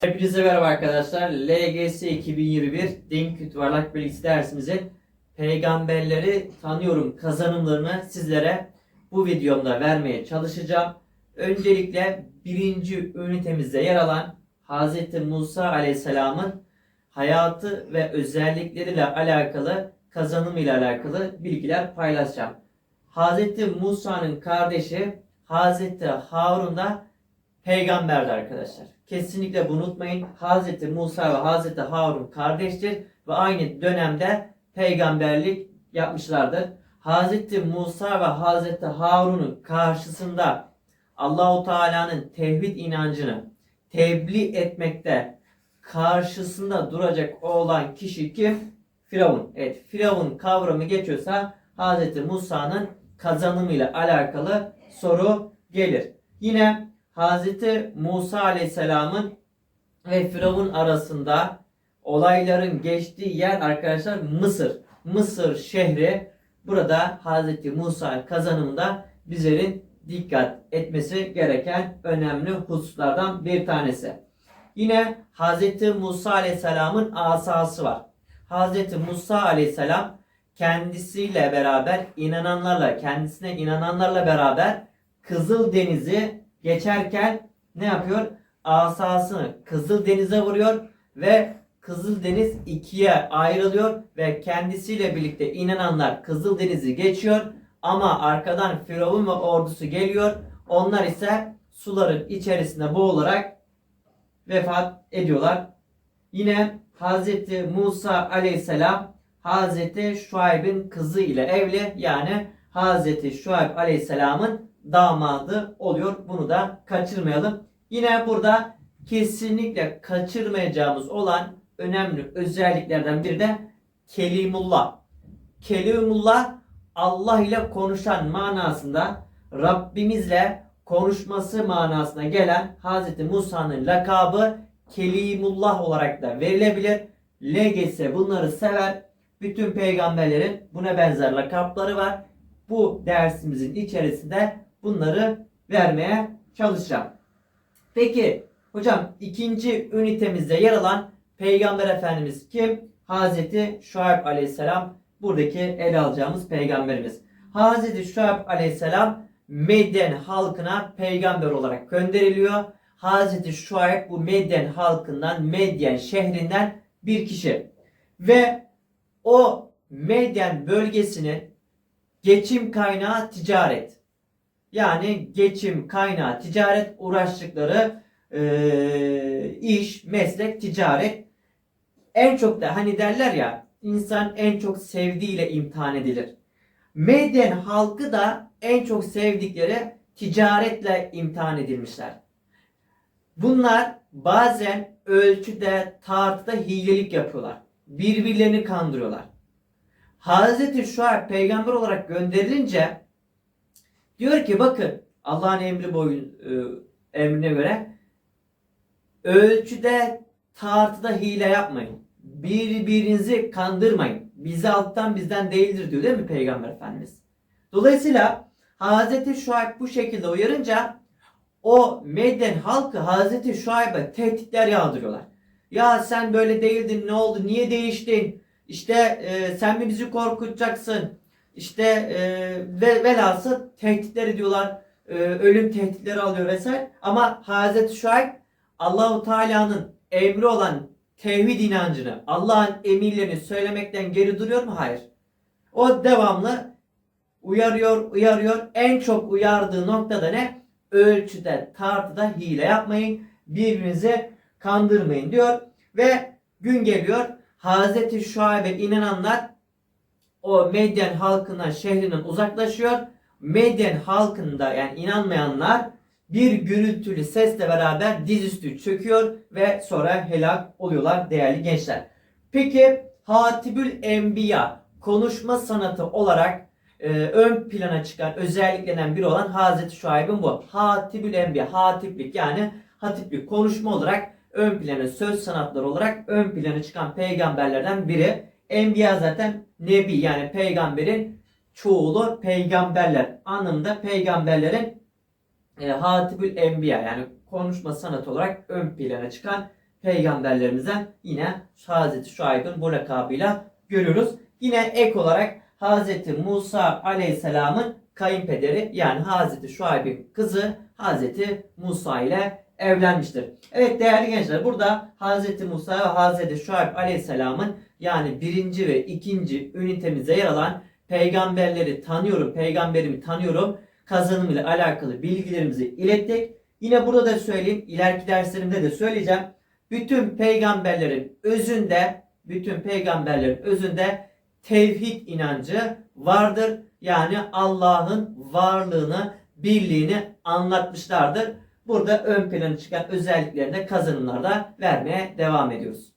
Hepinize merhaba arkadaşlar. LGS 2021 Din Kütüvarlak Bilgisi dersimizin peygamberleri tanıyorum kazanımlarını sizlere bu videomda vermeye çalışacağım. Öncelikle birinci ünitemizde yer alan Hz. Musa Aleyhisselam'ın hayatı ve özellikleriyle alakalı kazanımıyla alakalı bilgiler paylaşacağım. Hz. Musa'nın kardeşi Hz. Harun da peygamberdi arkadaşlar. Kesinlikle bunu unutmayın. Hz. Musa ve Hz. Harun kardeştir ve aynı dönemde peygamberlik yapmışlardır. Hz. Musa ve Hz. Harun'un karşısında Allahu Teala'nın tevhid inancını tebliğ etmekte karşısında duracak olan kişi kim? Firavun. Evet, Firavun kavramı geçiyorsa Hz. Musa'nın kazanımıyla alakalı soru gelir. Yine Hz. Musa Aleyhisselam'ın ve Firavun arasında olayların geçtiği yer arkadaşlar Mısır. Mısır şehri burada Hz. Musa kazanımında bizlerin dikkat etmesi gereken önemli hususlardan bir tanesi. Yine Hz. Musa Aleyhisselam'ın asası var. Hz. Musa Aleyhisselam kendisiyle beraber inananlarla, kendisine inananlarla beraber Kızıl Deniz'i geçerken ne yapıyor? Asasını Kızıl Deniz'e vuruyor ve Kızıl Deniz ikiye ayrılıyor ve kendisiyle birlikte inananlar Kızıl Deniz'i geçiyor ama arkadan Firavun ve ordusu geliyor. Onlar ise suların içerisinde boğularak vefat ediyorlar. Yine Hz. Musa aleyhisselam Hz. Şuayb'in kızı ile evli yani Hz. Şuayb aleyhisselamın damadı oluyor. Bunu da kaçırmayalım. Yine burada kesinlikle kaçırmayacağımız olan önemli özelliklerden biri de Kelimullah. Kelimullah Allah ile konuşan manasında Rabbimizle konuşması manasına gelen Hz. Musa'nın lakabı Kelimullah olarak da verilebilir. LGS bunları sever. Bütün peygamberlerin buna benzer lakapları var. Bu dersimizin içerisinde bunları vermeye çalışacağım. Peki hocam ikinci ünitemizde yer alan peygamber efendimiz kim? Hazreti Şuayb aleyhisselam buradaki ele alacağımız peygamberimiz. Hazreti Şuayb aleyhisselam Medyen halkına peygamber olarak gönderiliyor. Hazreti Şuayb bu Medyen halkından Medyen şehrinden bir kişi. Ve o Medyen bölgesinin geçim kaynağı ticaret. Yani geçim kaynağı ticaret uğraştıkları eee, iş, meslek, ticaret. En çok da hani derler ya insan en çok sevdiğiyle imtihan edilir. Medyen halkı da en çok sevdikleri ticaretle imtihan edilmişler. Bunlar bazen ölçüde, tartıda hilelik yapıyorlar. Birbirlerini kandırıyorlar. Hazreti Şuayb peygamber olarak gönderilince diyor ki bakın Allah'ın emri boyun e, emrine göre ölçüde tartıda hile yapmayın. Birbirinizi kandırmayın. Bizi alttan bizden değildir diyor değil mi Peygamber Efendimiz? Dolayısıyla Hazreti Şuayb bu şekilde uyarınca o Medyen halkı Hazreti Şuayb'e tehditler yağdırıyorlar. Ya sen böyle değildin ne oldu niye değiştin? İşte e, sen mi bizi korkutacaksın? İşte e, ve velhasıl tehditler ediyorlar. E, ölüm tehditleri alıyor vesaire. Ama Hazreti Şuayb Allahu Teala'nın emri olan tevhid inancını, Allah'ın emirlerini söylemekten geri duruyor mu? Hayır. O devamlı uyarıyor, uyarıyor. En çok uyardığı noktada ne? Ölçüde, tartıda hile yapmayın. Birbirinizi kandırmayın diyor. Ve gün geliyor. Hazreti Şuayb'e inananlar o Medyen halkından şehrinden uzaklaşıyor. Medyen halkında yani inanmayanlar bir gürültülü sesle beraber dizüstü çöküyor ve sonra helak oluyorlar değerli gençler. Peki Hatibül Enbiya konuşma sanatı olarak e, ön plana çıkan özelliklerinden biri olan Hazreti Şuayb'in bu. Hatibül Enbiya, hatiplik yani hatiplik konuşma olarak ön plana söz sanatları olarak ön plana çıkan peygamberlerden biri. Enbiya zaten nebi yani peygamberin çoğulu peygamberler anlamında peygamberlerin e, Hatibül Enbiya yani konuşma sanatı olarak ön plana çıkan peygamberlerimizden yine Hazreti Şuayb'ın bu lakabıyla görüyoruz. Yine ek olarak Hazreti Musa Aleyhisselam'ın kayınpederi yani Hazreti Şuayb'in kızı Hazreti Musa ile evlenmiştir. Evet değerli gençler burada Hazreti Musa ve Hazreti Şuayb Aleyhisselam'ın yani birinci ve ikinci ünitemize yer alan peygamberleri tanıyorum, peygamberimi tanıyorum kazanımıyla alakalı bilgilerimizi ilettik. Yine burada da söyleyeyim, ileriki derslerimde de söyleyeceğim. Bütün peygamberlerin özünde, bütün peygamberlerin özünde tevhid inancı vardır. Yani Allah'ın varlığını, birliğini anlatmışlardır. Burada ön plana çıkan özelliklerini de kazanımlarda vermeye devam ediyoruz.